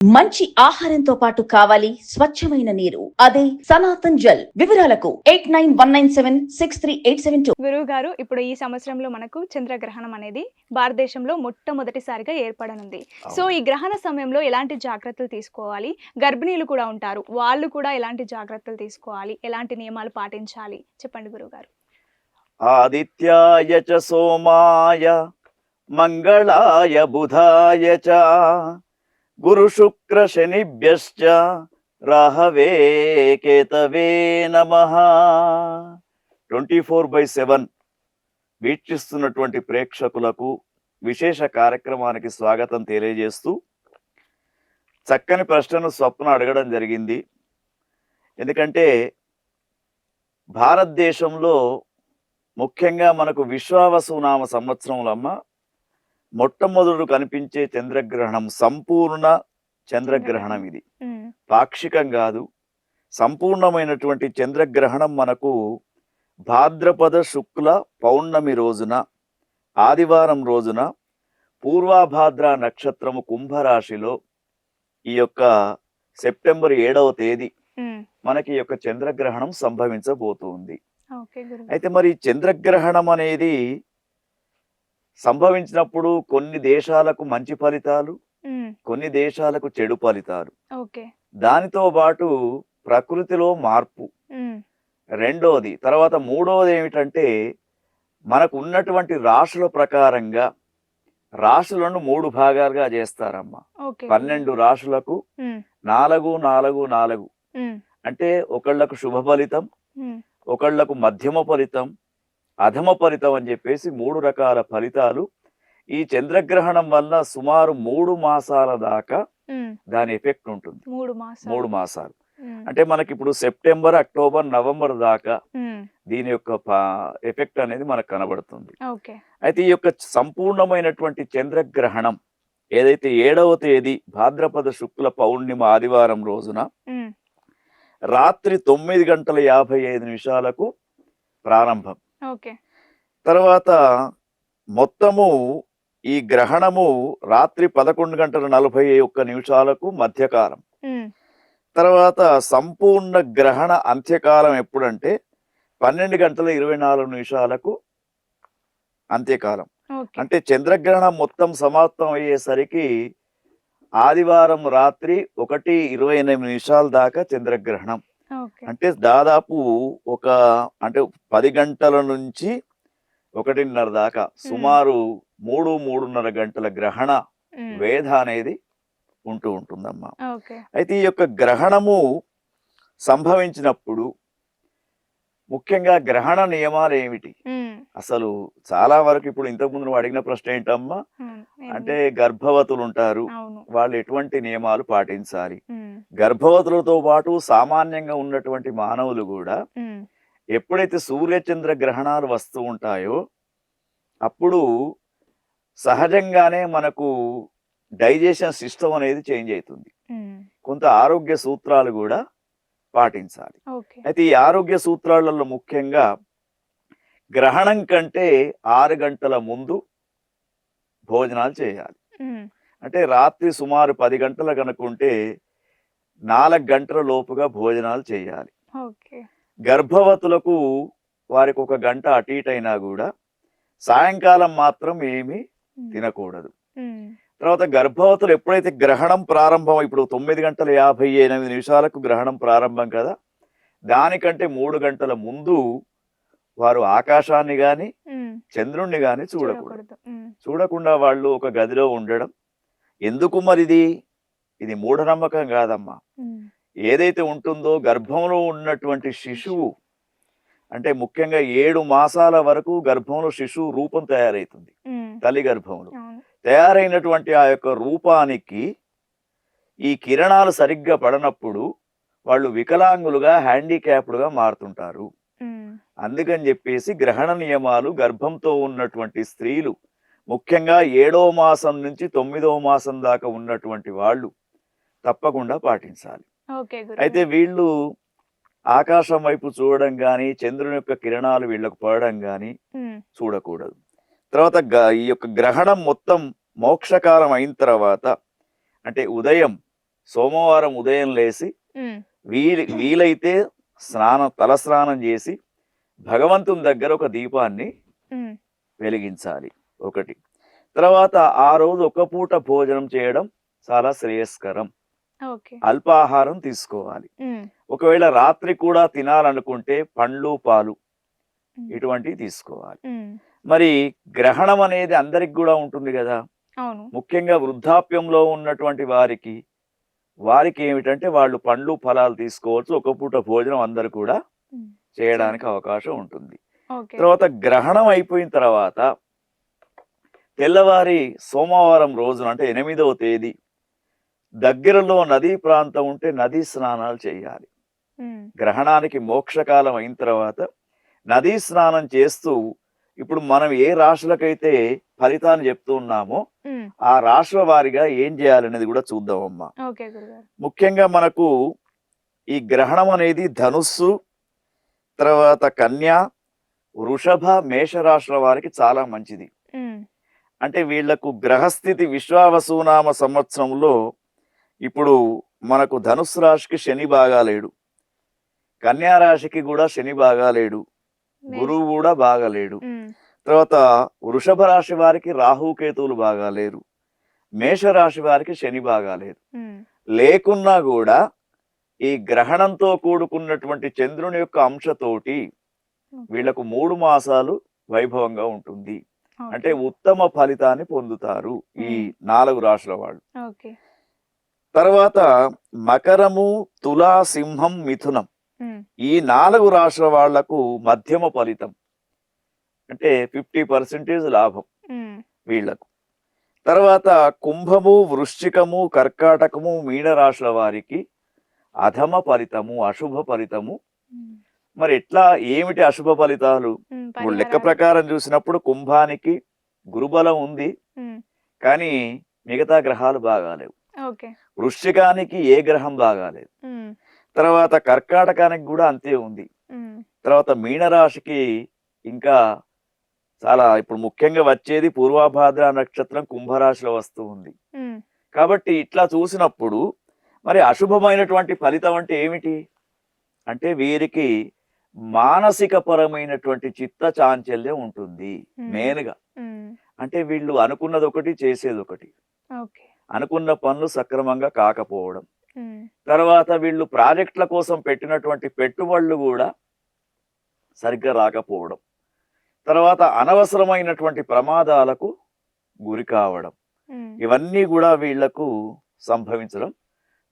మంచి ఆహారంతో పాటు కావాలి స్వచ్ఛమైన నీరు. అదే సనాతన్ జల్ వివరాలకు eight nine one nine seven six three eight seven two. గురువు గారు ఇప్పుడు ఈ సంవత్సరంలో మనకు చంద్రగ్రహణం అనేది భారతదేశంలో మొట్టమొదటిసారిగా ఏర్పడనుంది. సో ఈ గ్రహణ సమయంలో ఎలాంటి జాగ్రత్తలు తీసుకోవాలి? గర్భిణీలు కూడా ఉంటారు. వాళ్ళు కూడా ఎలాంటి జాగ్రత్తలు తీసుకోవాలి? ఎలాంటి నియమాలు పాటించాలి? చెప్పండి గురువు గారు. ఆదిత్యాయ చ సోమాయ మంగళాయ బుధాయ చ. గురు శుక్ర శనిభ్యశ్చ రాహవే కేతవే నమ. ట్వంటీ ఫోర్ బై సెవెన్ వీక్షిస్తున్నటువంటి ప్రేక్షకులకు విశేష కార్యక్రమానికి స్వాగతం తెలియజేస్తూ చక్కని ప్రశ్నను స్వప్న అడగడం జరిగింది. ఎందుకంటే భారతదేశంలో ముఖ్యంగా మనకు విశ్వావసునామ సంవత్సరంలో అమ్మ మొట్టమొదటి కనిపించే చంద్రగ్రహణం సంపూర్ణ చంద్రగ్రహణం ఇది. పాక్షికం కాదు. సంపూర్ణమైనటువంటి చంద్రగ్రహణం మనకు భాద్రపద శుక్ల పౌర్ణమి రోజున ఆదివారం రోజున పూర్వాభాద్ర నక్షత్రము కుంభరాశిలో ఈ యొక్క సెప్టెంబర్ ఏడవ తేదీ మనకి ఈ యొక్క చంద్రగ్రహణం సంభవించబోతుంది. అయితే మరి చంద్రగ్రహణం అనేది సంభవించినప్పుడు కొన్ని దేశాలకు మంచి ఫలితాలు కొన్ని దేశాలకు చెడు ఫలితాలు. దానితో పాటు ప్రకృతిలో మార్పు. రెండోది తర్వాత మూడోది ఏమిటంటే మనకు ఉన్నటువంటి రాశుల ప్రకారంగా రాశులను మూడు భాగాలుగా చేస్తారమ్మా. పన్నెండు రాశులకు నాలుగు నాలుగు నాలుగు. అంటే ఒకళ్ళకు శుభ ఫలితం ఒకళ్ళకు మధ్యమ ఫలితం అధమ ఫలితం అని చెప్పేసి మూడు రకాల ఫలితాలు. ఈ చంద్రగ్రహణం వల్ల సుమారు మూడు మాసాల దాకా దాని ఎఫెక్ట్ ఉంటుంది. మూడు మాసాలు. మూడు మాసాలు. ఉమ్, అంటే మనకి ఇప్పుడు సెప్టెంబర్ అక్టోబర్ నవంబర్ దాకా దీని యొక్క ఎఫెక్ట్ అనేది మనకు కనబడుతుంది. అయితే ఈ యొక్క సంపూర్ణమైనటువంటి చంద్రగ్రహణం ఏదైతే ఏడవ తేదీ భాద్రపద శుక్ల పౌర్ణిమ ఆదివారం రోజున రాత్రి తొమ్మిది గంటల యాభై ఐదు నిమిషాలకు ప్రారంభం. తర్వాత మొత్తము ఈ గ్రహణము రాత్రి పదకొండు గంటల నలభై ఒక్క నిమిషాలకు మధ్యకాలం. తర్వాత సంపూర్ణ గ్రహణ అంత్యకాలం ఎప్పుడంటే పన్నెండు గంటల ఇరవై నాలుగు నిమిషాలకు అంత్యకాలం. అంటే చంద్రగ్రహణం మొత్తం సమాప్తం అయ్యేసరికి ఆదివారం రాత్రి ఒకటి ఇరవై ఎనిమిది నిమిషాల దాకా చంద్రగ్రహణం. అంటే దాదాపు ఒక అంటే పది గంటల నుంచి ఒకటిన్నర దాకా సుమారు మూడు మూడున్నర గంటల గ్రహణ వేధ అనేది ఉంటూ ఉంటుందమ్మా. అయితే ఈ యొక్క గ్రహణము సంభవించినప్పుడు ముఖ్యంగా గ్రహణ నియమాలు ఏమిటి? అసలు చాలా వరకు ఇప్పుడు ఇంతకుముందు నువ్వు అడిగిన ప్రశ్న ఏంటమ్మా? అంటే గర్భవతులు ఉంటారు. వాళ్ళు ఎటువంటి నియమాలు పాటించాలి? గర్భవతులతో పాటు సామాన్యంగా ఉన్నటువంటి మానవులు కూడా ఎప్పుడైతే సూర్యచంద్ర గ్రహణాలు వస్తూ ఉంటాయో అప్పుడు సహజంగానే మనకు డైజెషన్ సిస్టమ్ అనేది చేంజ్ అవుతుంది. కొంత ఆరోగ్య సూత్రాలు కూడా పాటించాలి. అయితే ఈ ఆరోగ్య సూత్రాలలో ముఖ్యంగా గ్రహణం కంటే ఆరు గంటల ముందు భోజనాలు చేయాలి. అంటే రాత్రి సుమారు పది గంటల కనుకుంటే నాలుగు గంటల లోపుగా భోజనాలు చేయాలి. ఓకే. గర్భవతులకు వారికి ఒక గంట అటు ఇటు అయినా కూడా సాయంకాలం మాత్రం ఏమీ తినకూడదు. తర్వాత గర్భవతులు ఎప్పుడైతే గ్రహణం ప్రారంభం ఇప్పుడు తొమ్మిది గంటల యాభై ఎనిమిది నిమిషాలకు గ్రహణం ప్రారంభం కదా దానికంటే మూడు గంటల ముందు వారు ఆకాశాన్ని గాని చంద్రుణ్ణి గాని చూడకూడదు. చూడకుండా వాళ్ళు ఒక గదిలో ఉండడం. ఎందుకు మరిది ఇది? మూఢనమ్మకం కాదమ్మా. ఏదైతే ఉంటుందో గర్భంలో ఉన్నటువంటి శిశువు అంటే ముఖ్యంగా ఏడు మాసాల వరకు గర్భంలో శిశువు రూపం తయారవుతుంది తల్లి గర్భంలో. తయారైనటువంటి ఆ యొక్క రూపానికి ఈ కిరణాలు సరిగ్గా పడనప్పుడు వాళ్ళు వికలాంగులుగా హ్యాండిక్యాప్డ్గా మారుతుంటారు. అందుకని చెప్పేసి గ్రహణ నియమాలు గర్భంతో ఉన్నటువంటి స్త్రీలు ముఖ్యంగా ఏడవ మాసం నుంచి తొమ్మిదవ మాసం దాకా ఉన్నటువంటి వాళ్ళు తప్పకుండా పాటించాలి. అయితే వీళ్ళు ఆకాశం వైపు చూడడం కానీ చంద్రుని యొక్క కిరణాలు వీళ్ళకు పడడం కానీ చూడకూడదు. తర్వాత ఈ యొక్క గ్రహణం మొత్తం మోక్షకాలం అయిన తర్వాత అంటే ఉదయం సోమవారం ఉదయం లేచి ఉమ్, వీలు వీలైతే స్నానం తల స్నానం చేసి భగవంతుని దగ్గర ఒక దీపాన్ని వెలిగించాలి ఒకటి. తర్వాత ఆ రోజు ఒక పూట భోజనం చేయడం చాలా శ్రేయస్కరం. ఓకే. అల్పాహారం తీసుకోవాలి. ఒకవేళ రాత్రి కూడా తినాలనుకుంటే పండ్లు పాలు ఇటువంటివి తీసుకోవాలి. మరి గ్రహణం అనేది అందరికి కూడా ఉంటుంది కదా. ముఖ్యంగా వృద్ధాప్యంలో ఉన్నటువంటి వారికి వారికి ఏమిటంటే వాళ్ళు పండ్లు ఫలాలు తీసుకోవచ్చు ఒక పూట భోజనం అందరు కూడా చేయడానికి అవకాశం ఉంటుంది. తర్వాత గ్రహణం అయిపోయిన తర్వాత తెల్లవారి సోమవారం రోజున అంటే ఎనిమిదవ తేదీ దగ్గరలో నదీ ప్రాంతం ఉంటే నదీ స్నానాలు చేయాలి. గ్రహణానికి మోక్షకాలం అయిన తర్వాత నదీ స్నానం చేస్తూ ఇప్పుడు మనం ఏ రాశులకైతే ఫలితాన్ని చెప్తూ ఉన్నామో ఆ రాశుల వారిగా ఏం చేయాలనేది కూడా చూద్దామమ్మా. ముఖ్యంగా మనకు ఈ గ్రహణం అనేది ధనుస్సు తర్వాత కన్య వృషభ మేషరాశుల వారికి చాలా మంచిది. అంటే వీళ్ళకు గ్రహస్థితి విశ్వావసునామ సంవత్సరంలో ఇప్పుడు మనకు ధనుస్సు రాశికి శని బాగాలేడు కన్యా రాశికి కూడా శని బాగాలేడు గురువు కూడా బాగాలేడు. తర్వాత వృషభ రాశి వారికి రాహుకేతువులు బాగాలేరు. మేషరాశి వారికి శని బాగాలేదు ఉమ్, లేకున్నా కూడా ఈ గ్రహణంతో కూడుకున్నటువంటి చంద్రుని యొక్క అంశతోటి. వీళ్ళకు మూడు మాసాలు వైభవంగా ఉంటుంది. అంటే ఉత్తమ ఫలితాన్ని పొందుతారు ఈ. నాలుగు రాశుల వాళ్ళు. తర్వాత మకరము తులా సింహం మిథునం. ఈ నాలుగు రాశుల వాళ్ళకు మధ్యమ ఫలితం అంటే ఫిఫ్టీ పర్సెంటేజ్ లాభం వీళ్ళకు. తర్వాత కుంభము వృశ్చికము కర్కాటకము మీనరాశుల వారికి అధమ ఫలితము అశుభ ఫలితము. మరి ఎట్లా ఏమిటి అశుభ ఫలితాలు? ఇప్పుడు లెక్క. ప్రకారం చూసినప్పుడు కుంభానికి గురుబలం ఉంది. కానీ మిగతా గ్రహాలు బాగాలేవు. వృశ్చికానికి ఏ గ్రహం బాగాలేదు. తర్వాత కర్కాటకానికి కూడా అంతే ఉంది. తర్వాత మీనరాశికి ఇంకా చాలా ఇప్పుడు ముఖ్యంగా వచ్చేది పూర్వాభాద్ర నక్షత్రం కుంభరాశిలో వస్తూ ఉంది. కాబట్టి ఇట్లా చూసినప్పుడు మరి అశుభమైనటువంటి ఫలితం అంటే ఏమిటి? అంటే వీరికి మానసిక పరమైనటువంటి చిత్త చాంచల్యం ఉంటుంది. మెయిన్గా. అంటే వీళ్ళు అనుకున్నది ఒకటి చేసేది ఒకటి అనుకున్న పనులు సక్రమంగా కాకపోవడం. తర్వాత వీళ్ళు ప్రాజెక్టుల కోసం పెట్టినటువంటి పెట్టుబడులు కూడా సరిగ్గా రాకపోవడం. తర్వాత అనవసరమైనటువంటి ప్రమాదాలకు గురి కావడం. ఇవన్నీ కూడా వీళ్ళకు సంభవించడం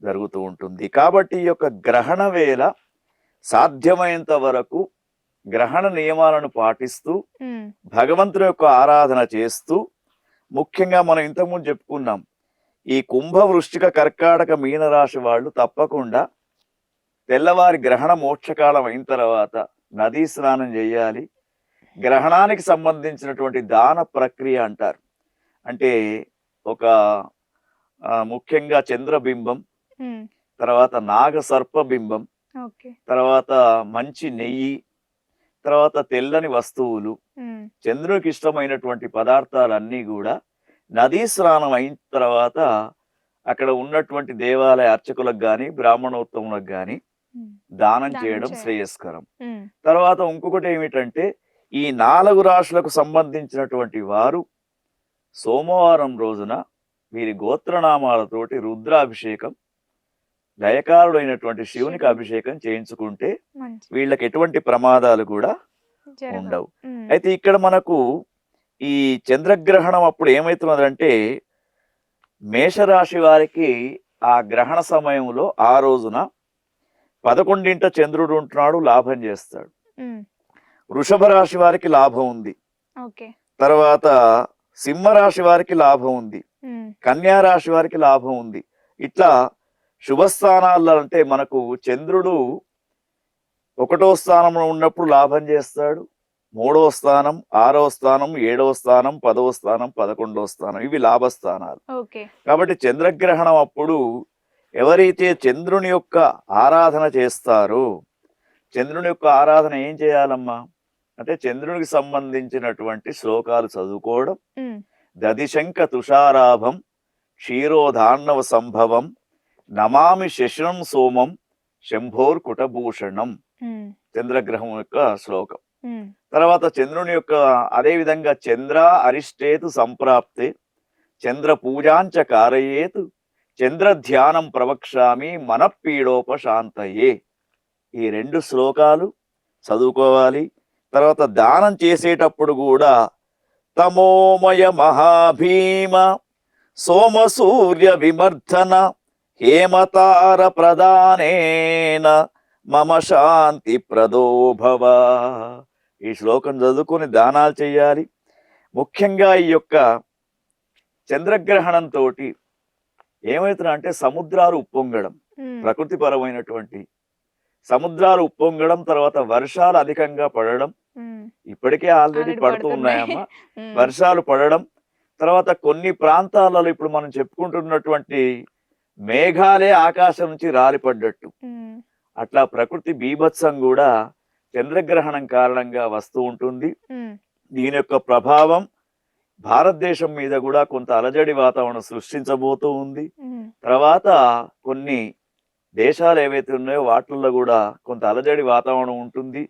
జరుగుతూ ఉంటుంది. కాబట్టి ఈ యొక్క గ్రహణ వేళ సాధ్యమైనంత వరకు గ్రహణ నియమాలను పాటిస్తూ భగవంతుని యొక్క ఆరాధన చేస్తూ ముఖ్యంగా మనం ఇంతకుముందు చెప్పుకున్నాం ఈ కుంభ వృశ్చిక కర్కాటక మీనరాశి వాళ్ళు తప్పకుండా తెల్లవారి గ్రహణ మోక్షకాలం అయిన తర్వాత నదీ స్నానం చేయాలి. గ్రహణానికి సంబంధించినటువంటి దాన ప్రక్రియ అంటారు. అంటే ఒక ముఖ్యంగా చంద్రబింబం తర్వాత నాగ సర్పబింబం తర్వాత మంచి నెయ్యి తర్వాత తెల్లని వస్తువులు చంద్రునికి ఇష్టమైనటువంటి పదార్థాలన్నీ కూడా నదీ స్నానం అయిన తర్వాత అక్కడ ఉన్నటువంటి దేవాలయ అర్చకులకు గాని బ్రాహ్మణోత్తములకు గాని ఉమ్, దానం చేయడం. శ్రేయస్కరం తర్వాత ఇంకొకటి ఏమిటంటే ఈ నాలుగు రాశులకు సంబంధించినటువంటి వారు సోమవారం రోజున వీరి గోత్రనామాలతోటి రుద్రాభిషేకం లయకారుడైనటువంటి శివునికి శివుని. అభిషేకం చేయించుకుంటే వీళ్ళకి ఎటువంటి ప్రమాదాలు కూడా. ఉండవు అయితే ఇక్కడ మనకు ఈ చంద్రగ్రహణం అప్పుడు ఏమవుతున్నదంటే మేషరాశి వారికి ఆ గ్రహణ సమయంలో ఆ రోజున పదకొండింట చంద్రుడు ఉంటున్నాడు లాభం చేస్తాడు. వృషభ రాశి వారికి లాభం ఉంది. తర్వాత సింహరాశి వారికి లాభం ఉంది. కన్యా రాశి వారికి లాభం ఉంది. ఇట్లా శుభస్థానాల్లో అంటే మనకు చంద్రుడు ఒకటో స్థానంలో ఉన్నప్పుడు లాభం చేస్తాడు. మూడవ స్థానం ఆరవ స్థానం ఏడవ స్థానం పదవ స్థానం పదకొండవ స్థానం ఇవి లాభస్థానాలు. కాబట్టి చంద్రగ్రహణం అప్పుడు ఎవరైతే చంద్రుని యొక్క ఆరాధన చేస్తారో చంద్రుని యొక్క ఆరాధన ఏం చేయాలమ్మా? అంటే చంద్రునికి సంబంధించినటువంటి శ్లోకాలు చదువుకోవడం దదిశంక తుషారాభం క్షీరోధార్ణవ సంభవం నమామి శశనం సోమం శంభోర్ కుటభూషణం చంద్రగ్రహం యొక్క శ్లోకం. తర్వాత చంద్రుని యొక్క అదేవిధంగా చంద్ర అరిష్టేతు సంప్రాప్తే చంద్ర పూజాంచ కారయేతు చంద్ర ధ్యానం ప్రవక్ష్యామి మనపీడోపశాంతయే ఈ రెండు శ్లోకాలు చదువుకోవాలి. తర్వాత దానం చేసేటప్పుడు కూడా తమోమయ మహాభీమ సోమ సూర్య విమర్ధన హేమతార ప్రధానేన మమ శాంతి ప్రదోభవ ఈ శ్లోకం చదువుకొని దానాలు చేయాలి. ముఖ్యంగా ఈ యొక్క చంద్రగ్రహణంతో ఏమవుతున్నా అంటే సముద్రాలు ఉప్పొంగడం ఉమ్, ప్రకృతిపరమైనటువంటి సముద్రాలు ఉప్పొంగడం తర్వాత వర్షాలు అధికంగా పడడం. ఇప్పటికే ఆల్రెడీ పడుతూ. ఉన్నాయమ్మా వర్షాలు పడడం తర్వాత కొన్ని ప్రాంతాలలో ఇప్పుడు మనం చెప్పుకుంటున్నటువంటి మేఘాలే ఆకాశం నుంచి రాలిపడ్డట్టు. అట్లా ప్రకృతి బీభత్సం కూడా చంద్రగ్రహణం కారణంగా వస్తూ ఉంటుంది. దీని యొక్క ప్రభావం భారతదేశం మీద కూడా కొంత అలజడి వాతావరణం సృష్టించబోతూ ఉంది. తర్వాత కొన్ని దేశాలు ఏవైతే ఉన్నాయో వాటిల్లో కూడా కొంత అలజడి వాతావరణం ఉంటుంది.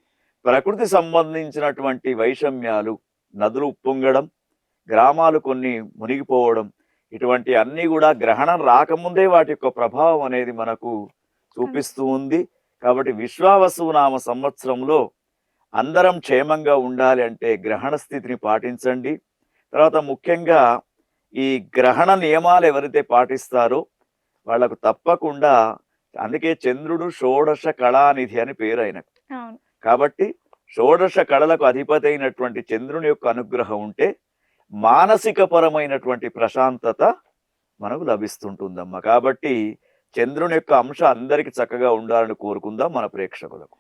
ప్రకృతి సంబంధించినటువంటి వైషమ్యాలు నదులు ఉప్పొంగడం గ్రామాలు కొన్ని మునిగిపోవడం ఇటువంటి అన్ని కూడా గ్రహణం రాకముందే వాటి యొక్క ప్రభావం అనేది మనకు చూపిస్తూ ఉంది. కాబట్టి విశ్వావసు నామ సంవత్సరంలో అందరం క్షేమంగా ఉండాలి అంటే గ్రహణ స్థితిని పాటించండి. తర్వాత ముఖ్యంగా ఈ గ్రహణ నియమాలు ఎవరైతే పాటిస్తారో వాళ్ళకు తప్పకుండా అందుకే చంద్రుడు షోడశ కళానిధి అని పేరు ఆయనకు. అవును. కాబట్టి షోడశ కళలకు అధిపతి అయినటువంటి చంద్రుని యొక్క అనుగ్రహం ఉంటే మానసిక పరమైనటువంటి ప్రశాంతత మనకు లభిస్తుంటుందమ్మా. కాబట్టి చంద్రుని యొక్క అంశ అందరికి చక్కగా ఉండాలని కోరుకుందాం మన ప్రేక్షకులకు.